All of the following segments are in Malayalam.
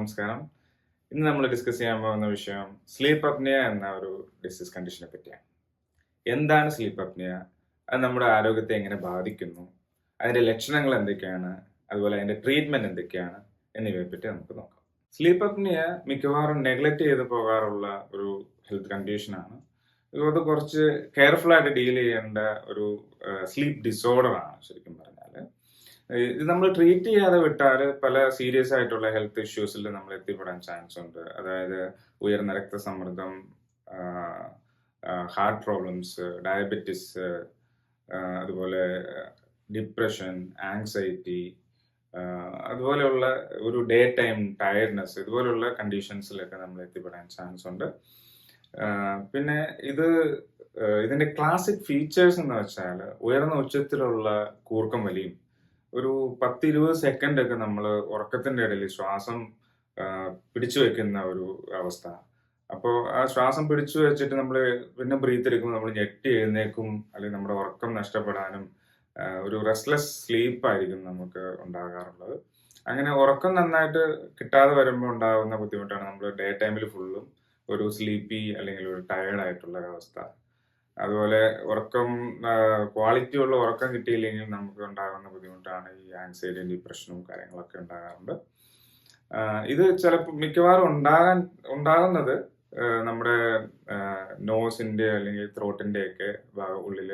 നമസ്കാരം. ഇന്ന് നമ്മൾ ഡിസ്കസ് ചെയ്യാൻ പോകുന്ന വിഷയം സ്ലീപ്പ് അപ്നിയ എന്ന ഒരു ഡിസീസ് കണ്ടീഷനെ പറ്റിയാണ്. എന്താണ് സ്ലീപ്പ് അപ്നിയ അത് നമ്മുടെ ആരോഗ്യത്തെ എങ്ങനെ ബാധിക്കുന്നു? അതിന്റെ ലക്ഷണങ്ങൾ എന്തൊക്കെയാണ്? അതുപോലെ അതിന്റെ ട്രീറ്റ്മെന്റ് എന്തൊക്കെയാണ്? എന്നിവയെ പറ്റി നമുക്ക് നോക്കാം. സ്ലീപ്പ് അപ്നിയ മിക്കവാറും നെഗ്ലക്ട് ചെയ്ത് പോകാറുള്ള ഒരു ഹെൽത്ത് കണ്ടീഷനാണ് ഇത് കുറച്ച് കെയർഫുൾ ആയിട്ട് ഡീൽ ചെയ്യേണ്ട ഒരു സ്ലീപ്പ് ഡിസോർഡർ ആണ് ശരിക്കും പറഞ്ഞാൽ. ഇത് നമ്മൾ ട്രീറ്റ് ചെയ്യാതെ വിട്ടാൽ പല സീരിയസ് ആയിട്ടുള്ള ഹെൽത്ത് ഇഷ്യൂസിൽ നമ്മൾ എത്തിപ്പെടാൻ ചാൻസ് ഉണ്ട്. അതായത് ഉയർന്ന രക്തസമ്മർദ്ദം ഹാർട്ട് പ്രോബ്ലംസ് ഡയബറ്റിസ് അതുപോലെ ഡിപ്രഷൻ ആങ്സൈറ്റി അതുപോലെയുള്ള ഒരു ഡേ ടൈം ടയർഡ്നെസ് ഇതുപോലെയുള്ള കണ്ടീഷൻസിലൊക്കെ നമ്മൾ എത്തിപ്പെടാൻ ചാൻസ് ഉണ്ട്. പിന്നെ ഇത് ഇതിന്റെ ക്ലാസിക് ഫീച്ചേഴ്സ് എന്ന് വെച്ചാൽ ഉയർന്ന ഉച്ചത്തിലുള്ള കൂർക്കം വലിയും ഒരു പത്തിരുപത് സെക്കൻഡ് ഒക്കെ നമ്മൾ ഉറക്കത്തിന്റെ ഇടയിൽ ശ്വാസം പിടിച്ചു വെക്കുന്ന ഒരു അവസ്ഥ. അപ്പോൾ ആ ശ്വാസം പിടിച്ചു വെച്ചിട്ട് നമ്മൾ പിന്നെ ബ്രീത്ത് എടുക്കുമ്പോൾ നമ്മൾ ഞെട്ടി എഴുന്നേക്കും അല്ലെങ്കിൽ നമ്മുടെ ഉറക്കം നഷ്ടപ്പെടാനും ഒരു റെസ്റ്റ്ലെസ് സ്ലീപ്പ് ആയിരിക്കും നമുക്ക് ഉണ്ടാകാറുള്ളത്. അങ്ങനെ ഉറക്കം നന്നായിട്ട് കിട്ടാതെ വരുമ്പോൾ ഉണ്ടാകുന്ന ബുദ്ധിമുട്ടാണ് നമ്മൾ ഡേ ടൈമിൽ ഫുള്ളും ഒരു സ്ലീപ്പി അല്ലെങ്കിൽ ഒരു ടയേർഡ് ആയിട്ടുള്ള അവസ്ഥ. അതുപോലെ ഉറക്കം ക്വാളിറ്റി ഉള്ള ഉറക്കം കിട്ടിയില്ലെങ്കിൽ നമുക്ക് ഉണ്ടാകുന്ന ബുദ്ധിമുട്ടാണ് ഈ ആൻസൈറ്റി ഡിപ്രഷനും കാര്യങ്ങളൊക്കെ ഉണ്ടാകാറുണ്ട്. ഇത് ചിലപ്പോൾ മിക്കവാറും ഉണ്ടാകാൻ ഉണ്ടാകുന്നത് നമ്മുടെ നോസിന്റെ അല്ലെങ്കിൽ ത്രോട്ടിന്റെ ഒക്കെ ഉള്ളിൽ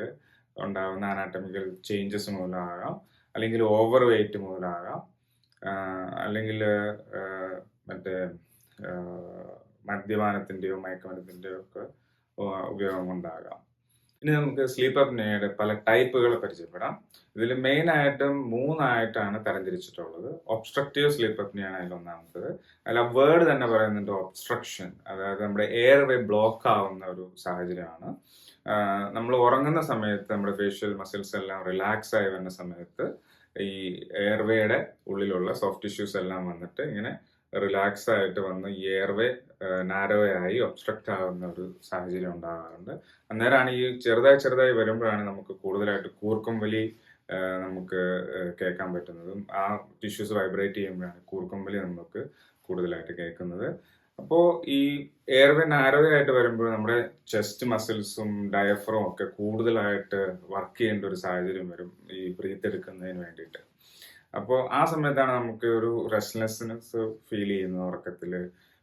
ഉണ്ടാകുന്ന അനാട്ടമിക്കൽ ചേഞ്ചസ് മൂലമാകാം. അല്ലെങ്കിൽ ഓവർ വെയിറ്റ് മൂലമാകാം. അല്ലെങ്കിൽ മറ്റേ മദ്യപാനത്തിന്റെയോ മയക്കുമരുന്നിന്റെയോ ഒക്കെ ഉപയോഗം ഉണ്ടാകാം. ഇനി നമുക്ക് സ്ലീപ്പ് അപ്നയുടെ പല ടൈപ്പുകളെ പരിചയപ്പെടാം. ഇതിൽ മെയിൻ ആയിട്ടും മൂന്നായിട്ടാണ് തരംതിരിച്ചിട്ടുള്ളത്. ഒബ്സ്ട്രക്റ്റീവ് സ്ലീപ്പ് അപ്നിയാണ് അതിൽ ഒന്നാമത്തത്. അല്ല വേർഡ് തന്നെ പറയുന്നുണ്ട് ഒബ്സ്ട്രക്ഷൻ അതായത് നമ്മുടെ എയർ വേ ബ്ലോക്ക് ആവുന്ന ഒരു സാഹചര്യമാണ്. നമ്മൾ ഉറങ്ങുന്ന സമയത്ത് നമ്മുടെ ഫേഷ്യൽ മസിൽസ് എല്ലാം റിലാക്സ് ആയി വരുന്ന സമയത്ത് ഈ എയർവേയുടെ ഉള്ളിലുള്ള സോഫ്റ്റ് ടിഷ്യൂസ് എല്ലാം വന്നിട്ട് ഇങ്ങനെ റിലാക്സ് ആയിട്ട് വന്ന് ഈ എയർവേ നാരോ ആയി ഒബ്സ്ട്രക്റ്റ് ആകുന്ന ഒരു സാഹചര്യം ഉണ്ടാകാറുണ്ട്. അന്നേരമാണ് ഈ ചെറുതായി ചെറുതായി വരുമ്പോഴാണ് നമുക്ക് കൂടുതലായിട്ട് കൂർക്കം വലി നമുക്ക് കേൾക്കാൻ പറ്റുന്നതും ആ ടിഷ്യൂസ് വൈബ്രേറ്റ് ചെയ്യുമ്പോഴാണ് കൂർക്കം വലി നമുക്ക് കൂടുതലായിട്ട് കേൾക്കുന്നത്. അപ്പോൾ ഈ എയർവേ നാരോ ആയിട്ട് വരുമ്പോൾ നമ്മുടെ ചെസ്റ്റ് മസിൽസും ഡയഫറും ഒക്കെ കൂടുതലായിട്ട് വർക്ക് ചെയ്യേണ്ട ഒരു സാഹചര്യം വരും ഈ ബ്രീത്ത് എടുക്കുന്നതിന് വേണ്ടിയിട്ട്. അപ്പോൾ ആ സമയത്താണ് നമുക്ക് ഒരു റെസ്റ്റ്ലെസ്നെസ് ഫീൽ ചെയ്യുന്നത് ഉറക്കത്തിൽ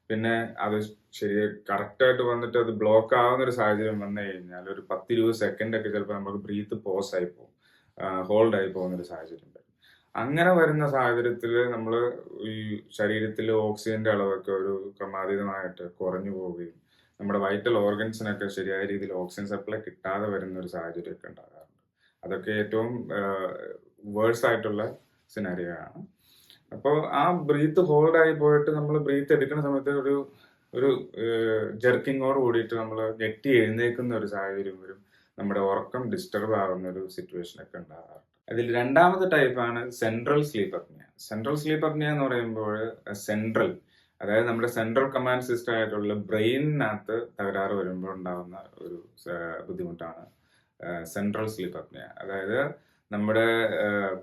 പിന്നെ അത് ശരി കറക്റ്റായിട്ട് വന്നിട്ട് അത് ബ്ലോക്ക് ആവുന്ന ഒരു സാഹചര്യം വന്നു കഴിഞ്ഞാൽ ഒരു പത്തിരുപത് സെക്കൻഡ് ഒക്കെ ചിലപ്പോൾ നമുക്ക് ബ്രീത്ത് പോസ് ആയി പോകും. ഹോൾഡ് ആയി പോകുന്ന ഒരു സാഹചര്യം വരും. അങ്ങനെ വരുന്ന സാഹചര്യത്തിൽ നമ്മൾ ഈ ശരീരത്തിൽ ഓക്സിജന്റെ അളവൊക്കെ ഒരു ക്രമാതീതമായിട്ട് കുറഞ്ഞു പോവുകയും നമ്മുടെ വൈറ്റൽ ഓർഗൻസിനൊക്കെ ശരിയായ രീതിയിൽ ഓക്സിജൻ സപ്ലൈ കിട്ടാതെ വരുന്ന ഒരു സാഹചര്യമൊക്കെ ഉണ്ടാകാറുണ്ട്. അതൊക്കെ ഏറ്റവും വേഴ്സ് ആയിട്ടുള്ള സിനാരിയോ ആണ് അപ്പോൾ ആ ബ്രീത്ത് ഹോൾഡ് ആയി പോയിട്ട് നമ്മൾ ബ്രീത്ത് എടുക്കുന്ന സമയത്ത് ഒരു ഒരു ജെർക്കിങ്ങോട് കൂടിയിട്ട് നമ്മൾ ഞെട്ടി എഴുന്നേക്കുന്ന ഒരു സാഹചര്യം വരും. നമ്മുടെ ഉറക്കം ഡിസ്റ്റർബ് ആകുന്ന ഒരു സിറ്റുവേഷൻ ഒക്കെ ഉണ്ടാകാറുണ്ട്. അതിൽ രണ്ടാമത്തെ ടൈപ്പാണ് central sleep apnea central sleep apnea എന്ന് പറയുമ്പോൾ സെൻട്രൽ അതായത് നമ്മുടെ സെൻട്രൽ കമാൻഡ് സിസ്റ്റം ആയിട്ടുള്ള ബ്രെയിനിനകത്ത് തകരാറ് വരുമ്പോൾ ഉണ്ടാകുന്ന ഒരു ബുദ്ധിമുട്ടാണ് സെൻട്രൽ സ്ലീപ്പ് അപ്നിയ അതായത് നമ്മുടെ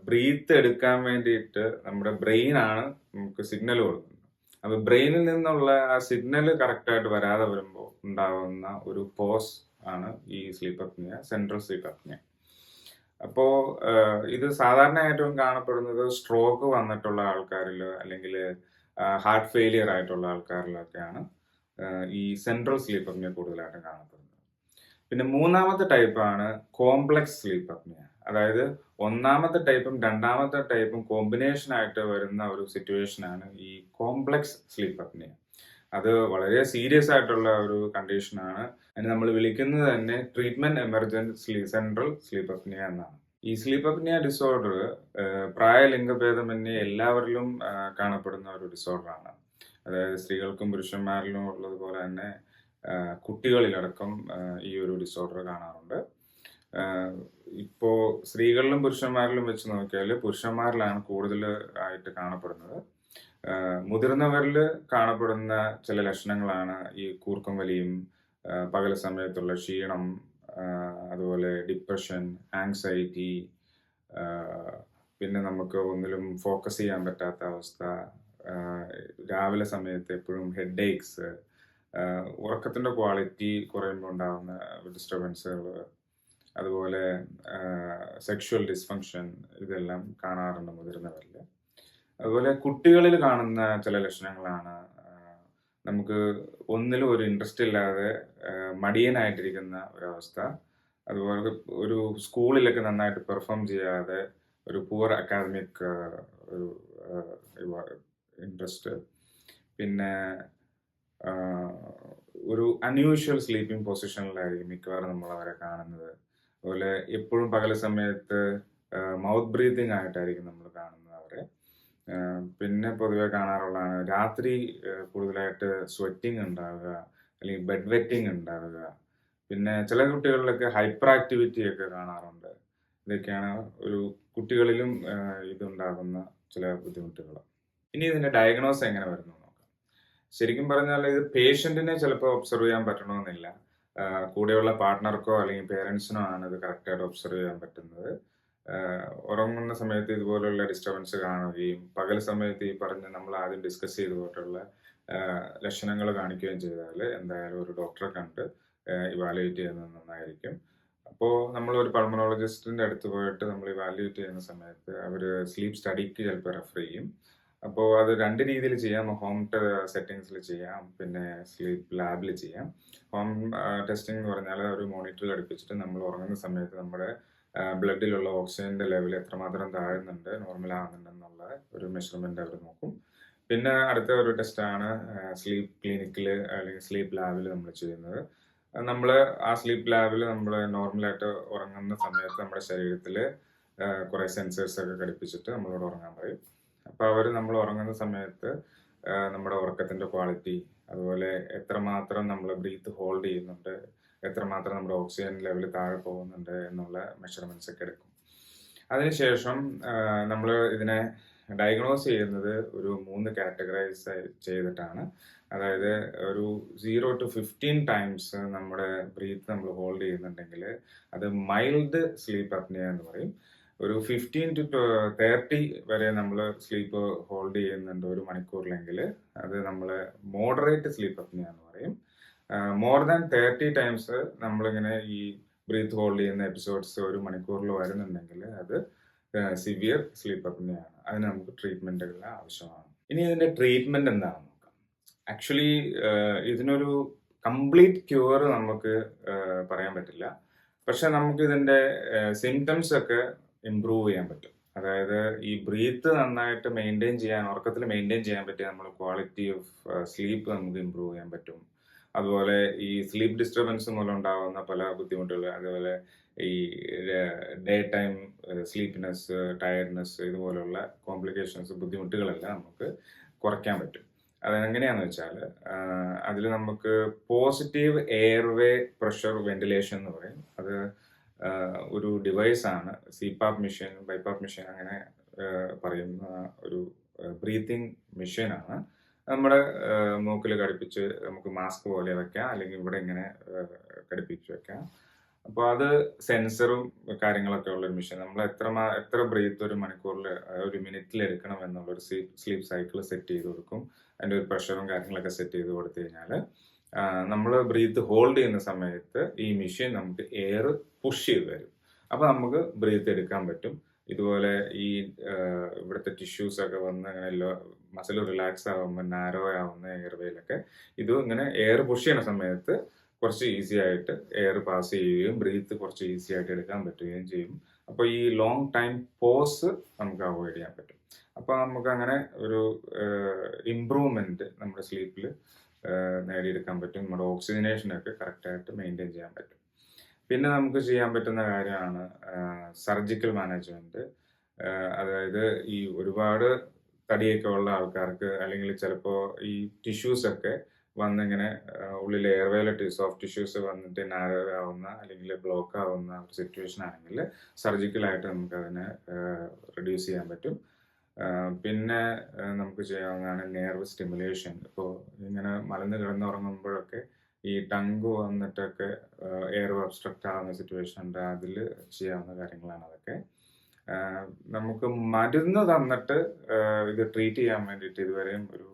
ബ്രീത്ത് എടുക്കാൻ വേണ്ടിയിട്ട് നമ്മുടെ ബ്രെയിൻ ആണ് നമുക്ക് സിഗ്നൽ കൊടുക്കുന്നത്. അപ്പൊ ബ്രെയിനിൽ നിന്നുള്ള ആ സിഗ്നൽ കറക്റ്റായിട്ട് വരാതെ വരുമ്പോൾ ഉണ്ടാകുന്ന ഒരു പോസ് ആണ് ഈ sleep apnea central sleep apnea അപ്പോ ഇത് സാധാരണ ഏറ്റവും കാണപ്പെടുന്നത് സ്ട്രോക്ക് വന്നിട്ടുള്ള ആൾക്കാരിൽ അല്ലെങ്കിൽ ഹാർട്ട് ഫെയിലിയർ ആയിട്ടുള്ള ആൾക്കാരിലൊക്കെയാണ് ഈ സെൻട്രൽ സ്ലീപ്പ് അപ്നിയ കൂടുതലായിട്ടും കാണപ്പെടുന്നത്. പിന്നെ മൂന്നാമത്തെ ടൈപ്പാണ് കോംപ്ലക്സ് സ്ലീപ്പ് അപ്നിയ അതായത് ഒന്നാമത്തെ ടൈപ്പും രണ്ടാമത്തെ ടൈപ്പും കോമ്പിനേഷൻ ആയിട്ട് വരുന്ന ഒരു സിറ്റുവേഷൻ ആണ് ഈ കോംപ്ലക്സ് സ്ലീപ്പ് അപ്നിയ അത് വളരെ സീരിയസ് ആയിട്ടുള്ള ഒരു കണ്ടീഷനാണ് അതിന് നമ്മൾ വിളിക്കുന്നത് തന്നെ ട്രീറ്റ്മെന്റ് എമർജന്റ് സ്ലീ സെൻട്രൽ സ്ലീപ്പ് അപ്നിയ എന്നാണ്. ഈ സ്ലീപ്പ് അപ്നിയ ഡിസോർഡർ പ്രായ ലിംഗഭേദമന്യേ എല്ലാവരിലും കാണപ്പെടുന്ന ഒരു ഡിസോർഡറാണ് അതായത് സ്ത്രീകൾക്കും പുരുഷന്മാരിലും ഉള്ളതുപോലെ തന്നെ കുട്ടികളിലടക്കം ഈ ഒരു ഡിസോർഡർ കാണാറുണ്ട്. ഇപ്പോ സ്ത്രീകളിലും പുരുഷന്മാരിലും വെച്ച് നോക്കിയാൽ പുരുഷന്മാരിലാണ് കൂടുതൽ ആയിട്ട് കാണപ്പെടുന്നത് മുതിർന്നവരിൽ കാണപ്പെടുന്ന ചില ലക്ഷണങ്ങളാണ് ഈ കൂർക്കം വലിയും പകൽ സമയത്തുള്ള ക്ഷീണം അതുപോലെ ഡിപ്രഷൻ ആങ്സൈറ്റി പിന്നെ നമുക്ക് ഒന്നിലും ഫോക്കസ് ചെയ്യാൻ പറ്റാത്ത അവസ്ഥ രാവിലെ സമയത്ത് എപ്പോഴും ഹെഡ് ഏക്സ് ഉറക്കത്തിന്റെ ക്വാളിറ്റി കുറയുമ്പോൾ ഉണ്ടാകുന്ന ഡിസ്റ്റർബൻസുകൾ അതുപോലെ സെക്ഷുവൽ ഡിസ്ഫങ്ഷൻ ഇതെല്ലാം കാണാറുണ്ട് മുതിർന്നവരിൽ. അതുപോലെ കുട്ടികളിൽ കാണുന്ന ചില ലക്ഷണങ്ങളാണ് നമുക്ക് ഒന്നിലും ഒരു ഇൻട്രസ്റ്റ് ഇല്ലാതെ മടിയനായിട്ടിരിക്കുന്ന ഒരവസ്ഥ. അതുപോലെ ഒരു സ്കൂളിലൊക്കെ നന്നായിട്ട് പെർഫോം ചെയ്യാതെ ഒരു പൂർ അക്കാദമിക് ഒരു ഇൻട്രസ്റ്റ് പിന്നെ ഒരു അൺയൂഷ്വൽ സ്ലീപ്പിംഗ് പൊസിഷനിലായിരിക്കും മിക്കവാറും നമ്മൾ അവരെ കാണുന്നത്. അതുപോലെ എപ്പോഴും പകല സമയത്ത് മൗത്ത് ബ്രീതിങ് ആയിട്ടായിരിക്കും നമ്മൾ കാണുന്നത് അവരെ. പിന്നെ പൊതുവെ കാണാറുള്ളതാണ് രാത്രി കൂടുതലായിട്ട് സ്വെറ്റിംഗ് ഉണ്ടാവുക അല്ലെങ്കിൽ ബെഡ് വെറ്റിംഗ് ഉണ്ടാവുക. പിന്നെ ചില കുട്ടികളിലൊക്കെ ഹൈപ്പർ ആക്ടിവിറ്റി ഒക്കെ കാണാറുണ്ട്. ഇതൊക്കെയാണ് ഒരു കുട്ടികളിലും ഇതുണ്ടാകുന്ന ചില ബുദ്ധിമുട്ടുകൾ. ഇനി ഇതിന്റെ ഡയഗ്നോസ് എങ്ങനെ വരുന്നു നോക്കാം. ശരിക്കും പറഞ്ഞാൽ ഇത് പേഷ്യന്റിനെ ചിലപ്പോൾ ഒബ്സർവ് ചെയ്യാൻ പറ്റണമെന്നില്ല. കൂടെയുള്ള പാർട്ട്ണർക്കോ അല്ലെങ്കിൽ പേരൻസിനോ ആണ് ഇത് കറക്റ്റായിട്ട് ഒബ്സർവ് ചെയ്യാൻ പറ്റുന്നത്. ഉറങ്ങുന്ന സമയത്ത് ഇതുപോലുള്ള ഡിസ്റ്റർബൻസ് കാണുകയും പകൽ സമയത്ത് ഈ പറഞ്ഞ നമ്മൾ ആദ്യം ഡിസ്കസ് ചെയ്ത പോലുള്ള ലക്ഷണങ്ങൾ കാണിക്കുകയും ചെയ്താൽ എന്തായാലും ഒരു ഡോക്ടറെ കണ്ട് ഇവാലുവേറ്റ് ചെയ്യുന്നത് നന്നായിരിക്കും. അപ്പോൾ നമ്മൾ ഒരു പൾമണോളജിസ്റ്റിന്റെ അടുത്ത് പോയിട്ട് നമ്മൾ ഇവാലുവേറ്റ് ചെയ്യുന്ന സമയത്ത് അവർ സ്ലീപ്പ് സ്റ്റഡിക്ക് ചിലപ്പോൾ റെഫർ ചെയ്യും. അപ്പോൾ അത് രണ്ട് രീതിയിൽ ചെയ്യാം. ഹോം സെറ്റിങ്സിൽ ചെയ്യാം. പിന്നെ സ്ലീപ്പ് ലാബിൽ ചെയ്യാം. ഹോം ടെസ്റ്റിംഗ് എന്ന് പറഞ്ഞാൽ ഒരു മോണിറ്റർ ഘടിപ്പിച്ചിട്ട് നമ്മൾ ഉറങ്ങുന്ന സമയത്ത് നമ്മുടെ ബ്ലഡിലുള്ള ഓക്സിജന്റെ ലെവൽ എത്രമാത്രം താഴുന്നുണ്ട് നോർമൽ ആകുന്നുണ്ടെന്നുള്ള ഒരു മെഷർമെന്റ് അവർ നോക്കും. പിന്നെ അടുത്ത ഒരു ടെസ്റ്റാണ് സ്ലീപ്പ് ക്ലിനിക്കിൽ അല്ലെങ്കിൽ സ്ലീപ്പ് ലാബിൽ നമ്മൾ ചെയ്യുന്നത്. നമ്മൾ ആ സ്ലീപ്പ് ലാബിൽ നമ്മൾ നോർമലായിട്ട് ഉറങ്ങുന്ന സമയത്ത് നമ്മുടെ ശരീരത്തിൽ കുറേ സെൻസേഴ്സ് ഒക്കെ ഘടിപ്പിച്ചിട്ട് നമ്മളോട് ഉറങ്ങാൻ പറയും. അപ്പോൾ അവർ നമ്മൾ ഉറങ്ങുന്ന സമയത്ത് നമ്മുടെ ഉറക്കത്തിന്റെ ക്വാളിറ്റി അതുപോലെ എത്രമാത്രം നമ്മൾ ബ്രീത്ത് ഹോൾഡ് ചെയ്യുന്നുണ്ട് എത്രമാത്രം നമ്മുടെ ഓക്സിജൻ ലെവൽ താഴെ പോകുന്നുണ്ട് എന്നുള്ള മെഷർമെന്റ്സ് ഒക്കെ എടുക്കും. അതിനുശേഷം നമ്മൾ ഇതിനെ ഡയഗ്നോസ് ചെയ്യുന്നത് ഒരു മൂന്ന് കാറ്റഗറൈസ് ചെയ്തിട്ടാണ്. അതായത് ഒരു സീറോ ടു ഫിഫ്റ്റീൻ ടൈംസ് നമ്മുടെ ബ്രീത്ത് നമ്മൾ ഹോൾഡ് ചെയ്യുന്നുണ്ടെങ്കിൽ അത് മൈൽഡ് സ്ലീപ്പ് അപ്നിയ എന്ന് പറയും. ഒരു ഫിഫ്റ്റീൻ ടു തേർട്ടി വരെ നമ്മൾ സ്ലീപ്പ് ഹോൾഡ് ചെയ്യുന്നുണ്ട് ഒരു മണിക്കൂറിലെങ്കിൽ അത് നമ്മൾ മോഡറേറ്റ് സ്ലീപ്പ് എന്ന് പറയും. മോർ ദാൻ തേർട്ടി ടൈംസ് നമ്മളിങ്ങനെ ഈ ബ്രീത്ത് ഹോൾഡ് ചെയ്യുന്ന എപ്പിസോഡ്സ് ഒരു മണിക്കൂറിൽ വരുന്നുണ്ടെങ്കിൽ അത് സിവിയർ സ്ലീപ്പ് അപ്നിയാണ് അതിന് നമുക്ക് ട്രീറ്റ്മെന്റുകൾ ആവശ്യമാണ്. ഇനി ഇതിന്റെ ട്രീറ്റ്മെന്റ് എന്താണെന്ന് നോക്കാം. ആക്ച്വലി ഇതിനൊരു കംപ്ലീറ്റ് ക്യൂർ നമുക്ക് പറയാൻ പറ്റില്ല. പക്ഷെ നമുക്ക് ഇതിന്റെ സിംറ്റംസ് ഒക്കെ ഇമ്പ്രൂവ് ചെയ്യാൻ പറ്റും. അതായത് ഈ ബ്രീത്ത് നന്നായിട്ട് മെയിന്റെയിൻ ചെയ്യാൻ ഉറക്കത്തിൽ മെയിന്റെയിൻ ചെയ്യാൻ പറ്റിയ നമ്മൾ ക്വാളിറ്റി ഓഫ് സ്ലീപ്പ് നമുക്ക് ഇമ്പ്രൂവ് ചെയ്യാൻ പറ്റും. അതുപോലെ ഈ സ്ലീപ്പ് ഡിസ്റ്റർബൻസ് മൂലം ഉണ്ടാകുന്ന പല ബുദ്ധിമുട്ടുകൾ അതുപോലെ ഈ ഡേ ടൈം സ്ലീപ്പ്നെസ് ടയർഡ്നെസ് ഇതുപോലുള്ള കോംപ്ലിക്കേഷൻസ് ബുദ്ധിമുട്ടുകളെല്ലാം നമുക്ക് കുറയ്ക്കാൻ പറ്റും. അതെങ്ങനെയാണെന്ന് വെച്ചാൽ അതിൽ നമുക്ക് പോസിറ്റീവ് എയർവേ പ്രഷർ വെന്റിലേഷൻ എന്ന് പറയും. അത് ഒരു ഡിവൈസ് ആണ്. സിപാപ്പ് മെഷീൻ ബൈപാപ്പ് മെഷീൻ അങ്ങനെ പറയുന്ന ഒരു ബ്രീത്തിങ് മെഷീനാണ് നമ്മുടെ മൂക്കിൽ ഘടിപ്പിച്ച് നമുക്ക് മാസ്ക് പോലെ വെക്കാം. അല്ലെങ്കിൽ ഇവിടെ ഇങ്ങനെ ഘടിപ്പിച്ച് വെക്കാം. അപ്പോൾ അത് സെൻസറും കാര്യങ്ങളൊക്കെ ഉള്ള ഒരു മെഷീൻ നമ്മൾ എത്ര എത്ര ബ്രീത്ത് ഒരു മണിക്കൂറിൽ ഒരു മിനിറ്റിൽ എടുക്കണം എന്നുള്ള ഒരു സ്ലീപ്പ് സൈക്കിൾ സെറ്റ് ചെയ്ത് കൊടുക്കും. അതിന്റെ ഒരു പ്രഷറും കാര്യങ്ങളൊക്കെ സെറ്റ് ചെയ്ത് കൊടുത്തു കഴിഞ്ഞാൽ നമ്മൾ ബ്രീത്ത് ഹോൾഡ് ചെയ്യുന്ന സമയത്ത് ഈ മെഷീൻ നമുക്ക് എയർ പുഷ് ചെയ്ത് തരും. അപ്പോൾ നമുക്ക് ബ്രീത്ത് എടുക്കാൻ പറ്റും. ഇതുപോലെ ഈ ഇവിടുത്തെ ടിഷ്യൂസ് ഒക്കെ വന്ന് അങ്ങനെ മസിൽ റിലാക്സ് ആകുമ്പോൾ നാരോ ആവുന്ന എയർവേയിലൊക്കെ ഇത് ഇങ്ങനെ എയർ പുഷ് ചെയ്യുന്ന സമയത്ത് കുറച്ച് ഈസി ആയിട്ട് എയർ പാസ് ചെയ്യുകയും ബ്രീത്ത് കുറച്ച് ഈസി ആയിട്ട് എടുക്കാൻ പറ്റുകയും ചെയ്യും. അപ്പോൾ ഈ ലോങ് ടൈം പോസ് നമുക്ക് അവോയ്ഡ് ചെയ്യാൻ പറ്റും. അപ്പോൾ നമുക്ക് അങ്ങനെ ഒരു ഇമ്പ്രൂവ്മെന്റ് നമ്മുടെ സ്ലീപ്പിൽ നേടിയെടുക്കാൻ പറ്റും. നമ്മുടെ ഓക്സിജനേഷനൊക്കെ കറക്റ്റായിട്ട് മെയിന്റെയിൻ ചെയ്യാൻ പറ്റും. പിന്നെ നമുക്ക് ചെയ്യാൻ പറ്റുന്ന കാര്യമാണ് സർജിക്കൽ മാനേജ്മെന്റ് അതായത് ഈ ഒരുപാട് തടിയൊക്കെ ഉള്ള ആൾക്കാർക്ക് അല്ലെങ്കിൽ ചിലപ്പോൾ ഈ ടിഷ്യൂസ് ഒക്കെ വന്നിങ്ങനെ ഉള്ളിൽ എയർവേല സോഫ്റ്റ് ടിഷ്യൂസ് വന്നിട്ട് നാരോ ആവുന്ന അല്ലെങ്കിൽ ബ്ലോക്ക് ആവുന്ന ഒരു സിറ്റുവേഷൻ ആണെങ്കിൽ സർജിക്കലായിട്ട് നമുക്ക് അതിനെ റിഡ്യൂസ് ചെയ്യാൻ പറ്റും. പിന്നെ നമുക്ക് ചെയ്യാവുന്നതാണ് നെർവ് സ്റ്റിമുലേഷൻ ഇപ്പോൾ ഇങ്ങനെ മലന്ന് കിടന്നുറങ്ങുമ്പോഴൊക്കെ ഈ ടങ്ക് വന്നിട്ടൊക്കെ എയർ ഒബ്സ്ട്രക്റ്റ് ആവുന്ന സിറ്റുവേഷൻ ഉണ്ട്. അതിൽ ചെയ്യാവുന്ന കാര്യങ്ങളാണ് അതൊക്കെ. നമുക്ക് മരുന്ന് തന്നിട്ട് ഇത് ട്രീറ്റ് ചെയ്യാൻ വേണ്ടിയിട്ട് ഇതുവരെയും ഒരു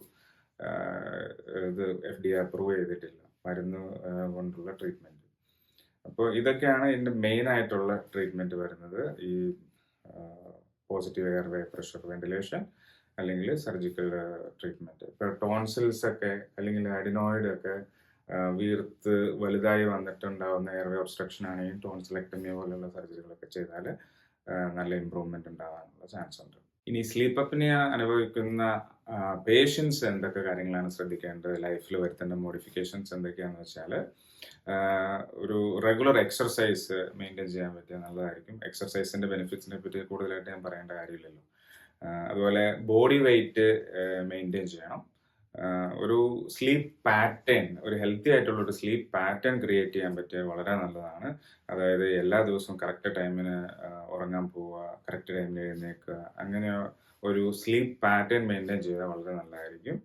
ഇത് എഫ് ഡി അപ്രൂവ് ചെയ്തിട്ടില്ല. മരുന്ന് കൊണ്ടുള്ള ട്രീറ്റ്മെന്റ് അപ്പോൾ ഇതൊക്കെയാണ് ഇതിന്റെ മെയിൻ ആയിട്ടുള്ള ട്രീറ്റ്മെന്റ് വരുന്നത്. ഈ പോസിറ്റീവ് എയർവേ പ്രഷർ വെന്റിലേഷൻ അല്ലെങ്കിൽ സർജിക്കൽ ട്രീറ്റ്മെന്റ് ഇപ്പോൾ ടോൺസിൽസ് ഒക്കെ അല്ലെങ്കിൽ അഡിനോയിഡ് ഒക്കെ വീർത്ത് വലുതായി വന്നിട്ടുണ്ടാവുന്ന എയർവേ ഒബ്സ്ട്രക്ഷൻ ആണെങ്കിൽ ടോൺസിലെക്ടമി പോലുള്ള സർജറികളൊക്കെ ചെയ്താൽ നല്ല ഇമ്പ്രൂവ്മെന്റ് ഉണ്ടാകാനുള്ള ചാൻസ് ഉണ്ട്. ഇനി സ്ലീപ്പ് അപ്പിനെ അനുഭവിക്കുന്ന പേഷ്യൻസ് എന്തൊക്കെ കാര്യങ്ങളാണ് ശ്രദ്ധിക്കേണ്ടത്? ലൈഫിൽ വരുത്തേണ്ട മോഡിഫിക്കേഷൻസ് എന്തൊക്കെയാണെന്ന് വെച്ചാൽ ഒരു റെഗുലർ എക്സർസൈസ് മെയിന്റെയിൻ ചെയ്യാൻ പറ്റിയ നല്ലതായിരിക്കും. എക്സർസൈസിന്റെ ബെനിഫിറ്റ്സിനെ പറ്റി കൂടുതലായിട്ട് ഞാൻ പറയേണ്ട കാര്യമില്ലല്ലോ. അതുപോലെ ബോഡി വെയിറ്റ് മെയിന്റെയിൻ ചെയ്യണം. ഒരു സ്ലീപ്പ് പാറ്റേൺ ഒരു ഹെൽത്തി ആയിട്ടുള്ള ഒരു സ്ലീപ്പ് പാറ്റേൺ ക്രിയേറ്റ് ചെയ്യാൻ പറ്റിയ വളരെ നല്ലതാണ്. അതായത് എല്ലാ ദിവസവും കറക്റ്റ് ടൈമിന് ഉറങ്ങാൻ പോവുക കറക്റ്റ് ടൈമിന് എഴുന്നേക്കുക അങ്ങനെ ഒരു സ്ലീപ്പ് പാറ്റേൺ മെയിന്റെയിൻ ചെയ്താൽ വളരെ നല്ലതായിരിക്കും.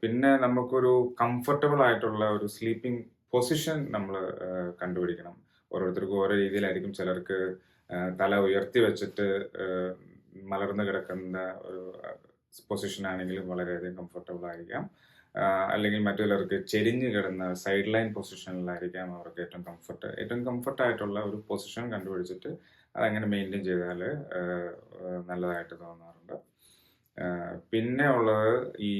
പിന്നെ നമുക്കൊരു കംഫർട്ടബിൾ ആയിട്ടുള്ള ഒരു സ്ലീപ്പിംഗ് പൊസിഷൻ നമ്മൾ കണ്ടുപിടിക്കണം. ഓരോരുത്തർക്കും ഓരോ രീതിയിലായിരിക്കും ചിലർക്ക് തല ഉയർത്തി വെച്ചിട്ട് മലർന്നു കിടക്കുന്ന ഒരു പൊസിഷൻ ആണെങ്കിലും വളരെയധികം കംഫർട്ടബിൾ ആയിരിക്കാം. അല്ലെങ്കിൽ മറ്റു ചിലർക്ക് ചെരിഞ്ഞ് കിടന്ന സൈഡ് ലൈൻ പൊസിഷനിലായിരിക്കാം അവർക്ക് ഏറ്റവും കംഫർട്ട് ഏറ്റവും കംഫർട്ടായിട്ടുള്ള ഒരു പൊസിഷൻ കണ്ടുപിടിച്ചിട്ട് അതങ്ങനെ മെയിന്റെയിൻ ചെയ്താൽ നല്ലതായിട്ട് തോന്നാറുണ്ട്. പിന്നെ ഉള്ളത് ഈ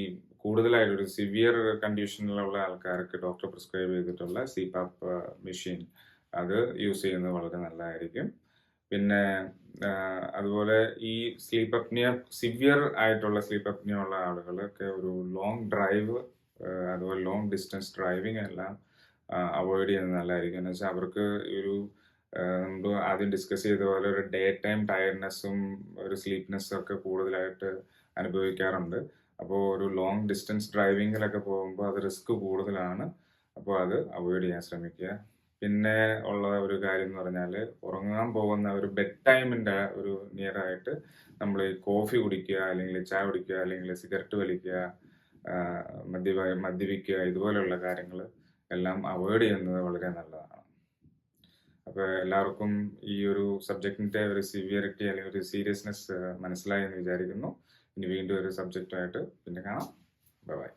കൂടുതലായിട്ട് ഒരു സിവിയർ കണ്ടീഷനിലുള്ള ആൾക്കാർക്ക് ഡോക്ടർ പ്രിസ്ക്രൈബ് ചെയ്തിട്ടുള്ള സിപാപ്പ് മെഷീൻ അത് യൂസ് ചെയ്യുന്നത് വളരെ നല്ലതായിരിക്കും. പിന്നെ അതുപോലെ ഈ സ്ലീപ്പ് അപ്നിയ സിവിയർ ആയിട്ടുള്ള സ്ലീപ്പ് അപ്നിയ ഉള്ള ആളുകളൊക്കെ ഒരു ലോങ് ഡ്രൈവ് അതുപോലെ ലോങ് ഡിസ്റ്റൻസ് ഡ്രൈവിംഗ് എല്ലാം അവോയ്ഡ് ചെയ്യുന്നത് നല്ലതായിരിക്കും. എന്ന് വെച്ചാൽ അവർക്ക് ഒരു നമ്മൾ ആദ്യം ഡിസ്കസ് ചെയ്ത പോലെ ഒരു ഡേ ടൈം ടയർഡ്നെസ്സും ഒരു സ്ലീപ്നെസ്സും ഒക്കെ കൂടുതലായിട്ട് അനുഭവിക്കാറുണ്ട്. അപ്പോൾ ഒരു ലോങ് ഡിസ്റ്റൻസ് ഡ്രൈവിങ്ങിലൊക്കെ പോകുമ്പോൾ അത് റിസ്ക് കൂടുതലാണ്. അപ്പോൾ അത് അവോയ്ഡ് ചെയ്യാൻ ശ്രമിക്കുക. പിന്നെ ഉള്ള ഒരു കാര്യം എന്ന് പറഞ്ഞാൽ ഉറങ്ങാൻ പോകുന്ന ഒരു ബെഡ് ടൈമിന്റെ ഒരു നിയർ ആയിട്ട് നമ്മൾ കോഫി കുടിക്കുക അല്ലെങ്കിൽ ചായ കുടിക്കുക അല്ലെങ്കിൽ സിഗരറ്റ് വലിക്കുക ആ, മദ്യപ മദ്യപിക്കുക ഇതുപോലെയുള്ള കാര്യങ്ങൾ എല്ലാം അവോയ്ഡ് ചെയ്യുന്നത് വളരെ നല്ലതാണ്. അപ്പോൾ എല്ലാവർക്കും ഈ ഒരു സബ്ജക്റ്റിന്റെ ഒരു സിവിയറിറ്റി അല്ലെങ്കിൽ ഒരു സീരിയസ്നെസ് മനസ്സിലായി എന്ന് വിചാരിക്കുന്നു. ഇനി വീണ്ടും ഒരു സബ്ജക്റ്റായിട്ട് പിന്നെ കാണാം. Bye bye